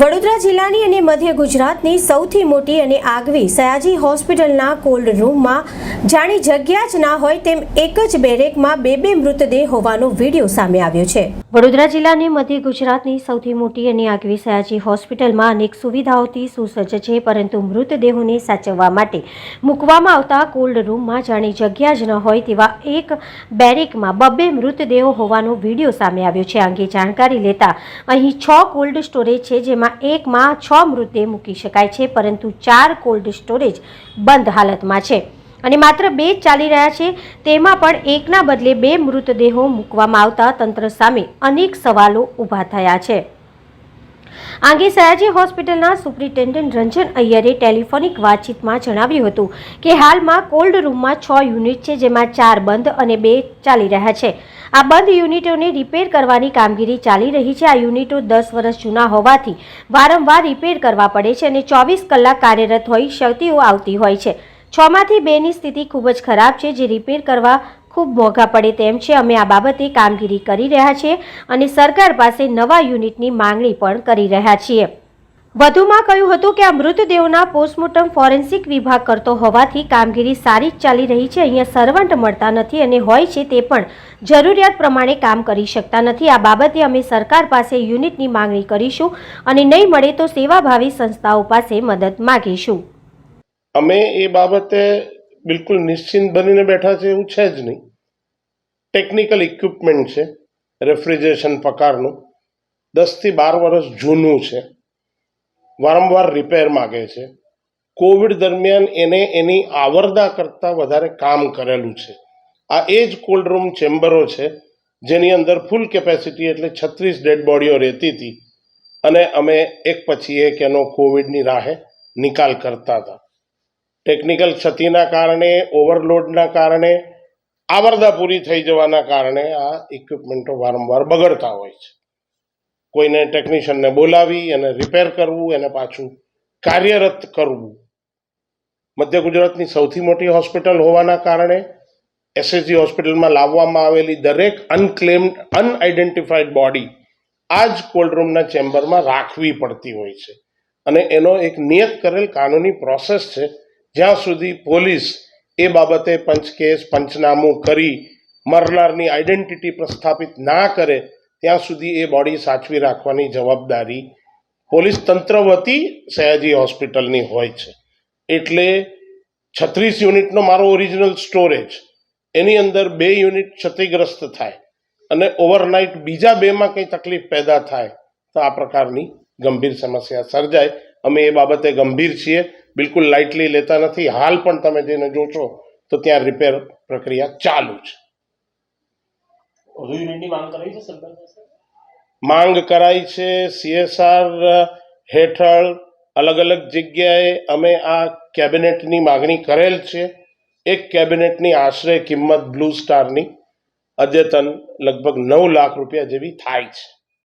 વડોદરા જિલ્લાની અને મધ્ય ગુજરાતની સૌથી મોટી અને આગવી સયાજી હોસ્પિટલના કોલ્ડ રૂમમાં જાણી જગ્યા જ ના હોય તેમ એક જ બેરેકમાં બે બે મૃતદેહ હોવાનો વીડિયો સામે આવ્યો છે. વડોદરા જિલ્લાની મધ્ય ગુજરાતની સૌથી મોટી અને આગવી સયાજી હોસ્પિટલમાં અનેક સુવિધાઓથી સુસજ્જ છે, પરંતુ મૃતદેહોને સાચવવા માટે મૂકવામાં આવતા કોલ્ડ રૂમમાં જાણી જગ્યા જ ન હોય તેવા એક બેરેકમાં બબ્બે મૃતદેહો હોવાનો વીડિયો સામે આવ્યો છે. આ અંગે જાણકારી લેતા અહીં છ કોલ્ડ સ્ટોરેજ છે, જેમાં એકમાં છ મૃતદેહ મૂકી શકાય છે, પરંતુ ચાર કોલ્ડ સ્ટોરેજ બંધ હાલતમાં છે. અને માત્ર બે જ ચાલી રહ્યા છે, તેમાં પણ એકના બદલે બે મૃતદેહો મૂકવામાં આવતા તંત્ર સામે અનેક સવાલો ઊભા થયા છે. આંગે સયાજી હોસ્પિટલના સુપ્રિન્ટેન્ડન્ટ રંજન અય્યરે ટેલિફોનિક વાતચીતમાં જણાવ્યું હતું કે હાલમાં કોલ્ડ રૂમમાં છ યુનિટ છે, જેમાં ચાર બંધ અને બે ચાલી રહ્યા છે. આ બંધ યુનિટોને રિપેર કરવાની કામગીરી ચાલી રહી છે. આ યુનિટો દસ વર્ષ જૂના હોવાથી વારંવાર રિપેર કરવા પડે છે અને ચોવીસ કલાક કાર્યરત હોય ક્ષતિઓ આવતી હોય છે. છમાંથી બેની સ્થિતિ ખૂબ જ ખરાબ છે, જે રિપેર કરવા ખૂબ મોંઘા પડે તેમ છે. અમે આ બાબતે કામગીરી કરી રહ્યા છીએ અને સરકાર પાસે નવા યુનિટની માંગણી પણ કરી રહ્યા છીએ. વધુમાં કહ્યું હતું કે આ મૃતદેહોના પોસ્ટમોર્ટમ ફોરેન્સિક વિભાગ કરતો હોવાથી કામગીરી સારી જ ચાલી રહી છે. અહીંયા સર્વન્ટ મળતા નથી અને હોય છે તે પણ જરૂરિયાત પ્રમાણે કામ કરી શકતા નથી. આ બાબતે અમે સરકાર પાસે યુનિટની માંગણી કરીશું અને નહીં મળે તો સેવાભાવી સંસ્થાઓ પાસે મદદ માગીશું. અમે એ બાબતે બિલકુલ નિશ્ચિંત બનીને બેઠા છે એવું છે જ નહીં. ટેકનિકલ ઇક્વિપમેન્ટ છે, રેફ્રિજરેશન પ્રકારનું. દસથી બાર વર્ષ જૂનું છે. વારંવાર રિપેર માગે છે. કોવિડ દરમિયાન એને એની આવરદા કરતાં વધારે કામ કરેલું છે. આ એ જ કોલ્ડ રૂમ ચેમ્બરો છે, જેની અંદર ફૂલ કેપેસિટી એટલે છત્રીસ ડેડ બોડીઓ રહેતી હતી. અને અમે એક પછી એક એનો કોવિડની રાહે નિકાલ કરતા હતા. ટેકનિકલ ક્ષતિના કારણે ઓવરલોડના કારણે, આવરદા પૂરી થઈ જવાના કારણે આ ઇક્વિપમેન્ટો વારંવાર બગડતા હોય છે. કોઈને ટેકનિશિયનને બોલાવી અને રિપેર કરવું, એને પાછું કાર્યરત કરવું. મધ્ય ગુજરાતની સૌથી મોટી હોસ્પિટલ હોવાના કારણે એસએસજી હોસ્પિટલમાં લાવવામાં આવેલી દરેક અનક્લેમ્ડ અનઆઇડેન્ટિફાઈડ બોડી આ જ કોલ્ડ રૂમના ચેમ્બરમાં રાખવી પડતી હોય છે. અને એનો એક નિયત કરેલ કાનૂની પ્રોસેસ છે, જ્યાં સુધી પોલીસ એ બાબતે પંચકેસ, પંચનામું કરી મરનારની આઈડેન્ટિટી પ્રસ્થાપિત ના કરે ત્યાં સુધી એ બોડી સાચવી રાખવાની જવાબદારી પોલીસ તંત્ર વતી સયાજી હોસ્પિટલની હોય છે. એટલે છત્રીસ યુનિટનો મારો ઓરિજિનલ સ્ટોરેજ, એની અંદર બે યુનિટ ક્ષતિગ્રસ્ત થાય અને ઓવરનાઇટ બીજા બેમાં કંઈ તકલીફ પેદા થાય, તો આ પ્રકારની ગંભીર સમસ્યા સર્જાય. અમે એ બાબતે ગંભીર છીએ, બિલકુલ લાઇટલી લેતા નથી. હાલ પણ તમે જેને જોશો તો ત્યાં રિપેર પ્રક્રિયા ચાલુ છે. વધુ માંગ કરાઈ છે સરકાર માંગ કરાઈ છે સીએસઆર હેઠળ. અલગ અલગ જગ્યાએ અમે આ કેબિનેટની માગણી કરેલ છે. એક કેબિનેટની આશરે કિંમત બ્લુ સ્ટારની અદ્યતન લગભગ નવ લાખ રૂપિયા જેવી થાય છે.